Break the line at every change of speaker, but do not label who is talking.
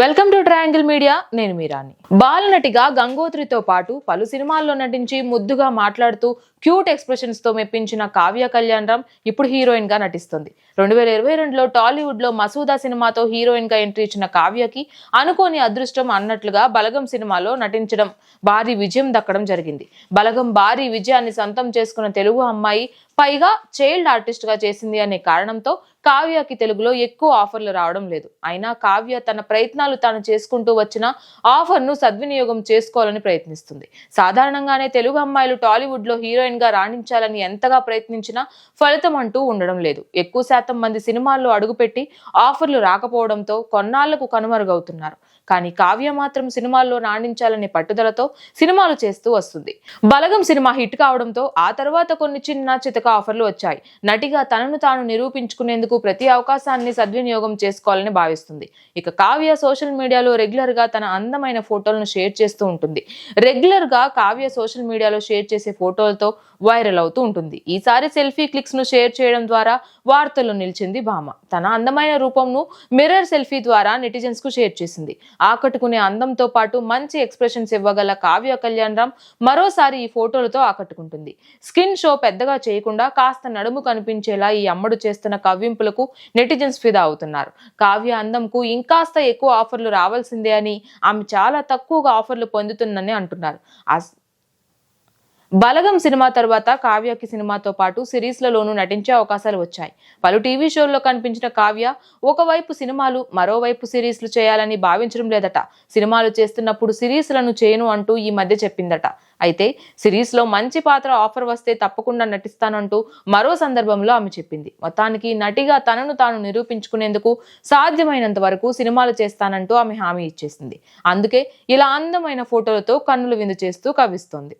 Welcome to triangle media. నేను మీరాని బాలనటిగా గంగోత్రితో పాటు పలు సినిమాల్లో నటించి ముద్దుగా మాట్లాడుతూ క్యూట్ ఎక్స్ప్రెషన్స్తో మెప్పించిన కావ్య కళ్యాణ్ రామ్ ఇప్పుడు హీరోయిన్గా నటిస్తుంది. రెండు వేల ఇరవై రెండులో టాలీవుడ్లో మసూదా సినిమాతో హీరోయిన్గా ఎంట్రీ ఇచ్చిన కావ్యకి అనుకోని అదృష్టం అన్నట్లుగా బలగం సినిమాలో నటించడం భారీ విజయం దక్కడం జరిగింది. బలగం భారీ విజయాన్ని సొంతం చేసుకున్న తెలుగు అమ్మాయి పైగా చైల్డ్ ఆర్టిస్ట్గా చేసింది అనే కారణంతో కావ్యకి తెలుగులో ఎక్కువ ఆఫర్లు రావడం లేదు. అయినా కావ్య తన ప్రయత్నాలు తాను చేసుకుంటూ వచ్చిన ఆఫర్ను సద్వినియోగం చేసుకోవాలని ప్రయత్నిస్తుంది. సాధారణంగానే తెలుగు అమ్మాయిలు టాలీవుడ్లో హీరోయిన్గా రాణించాలని ఎంతగా ప్రయత్నించినా ఫలితం అంటూ ఉండడం లేదు. ఎక్కువ శాతం మంది సినిమాల్లో అడుగుపెట్టి ఆఫర్లు రాకపోవడంతో కొన్నాళ్ళకు కనుమరుగవుతున్నారు. కానీ కావ్య మాత్రం సినిమాల్లో రాణించాలనే పట్టుదలతో సినిమాలు చేస్తూ వస్తుంది. బలగం సినిమా హిట్ కావడంతో ఆ తర్వాత కొన్ని చిన్న చితక ఆఫర్లు వచ్చాయి. నటిగా తనను తాను నిరూపించుకునేందుకు ప్రతి అవకాశాన్ని సద్వినియోగం చేసుకోవాలని భావిస్తుంది. ఇక కావ్య సోషల్ మీడియాలో రెగ్యులర్గా తన అందమైన ఫోటోలను షేర్ చేస్తూ ఉంటుంది. రెగ్యులర్గా కావ్య సోషల్ మీడియాలో షేర్ చేసే ఫోటోలతో వైరల్ అవుతూ ఉంటుంది. ఈసారి సెల్ఫీ క్లిక్స్ను షేర్ చేయడం ద్వారా వార్తలు నిలిచింది భామ. తన అందమైన రూపంను మిర్రర్ సెల్ఫీ ద్వారా నెటిజన్స్కు షేర్ చేసింది. ఆకట్టుకునే అందంతో పాటు మంచి ఎక్స్ప్రెషన్స్ ఇవ్వగల కావ్య కళ్యాణ్ రామ్ మరోసారి ఈ ఫోటోలతో ఆకట్టుకుంటుంది. స్కిన్ షో పెద్దగా చేయకుండా కాస్త నడుము కనిపించేలా ఈ అమ్మడు చేస్తున్న కవ్వింపులకు నెటిజన్స్ ఫిదా అవుతున్నారు. కావ్య అందంకు ఇంకాస్త ఎక్కువ ఆఫర్లు రావాల్సిందే అని ఆమె చాలా తక్కువగా ఆఫర్లు పొందుతుందని అంటున్నారు. బలగం సినిమా తర్వాత కావ్యకి సినిమాతో పాటు సిరీస్లలోనూ నటించే అవకాశాలు వచ్చాయి. పలు టీవీ షోల్లో కనిపించిన కావ్య ఒకవైపు సినిమాలు మరోవైపు సిరీస్లు చేయాలని భావించడం లేదట. సినిమాలు చేస్తున్నప్పుడు సిరీస్లను చేయను అంటూ ఈ మధ్య చెప్పిందట. అయితే సిరీస్లో మంచి పాత్ర ఆఫర్ వస్తే తప్పకుండా నటిస్తానంటూ మరో సందర్భంలో ఆమె చెప్పింది. మొత్తానికి నటిగా తనను తాను నిరూపించుకునేందుకు సాధ్యమైనంత వరకు సినిమాలు చేస్తానంటూ ఆమె హామీ ఇచ్చేసింది. అందుకే ఇలా అందమైన ఫోటోలతో కన్నులు విందు చేస్తూ కవిస్తోంది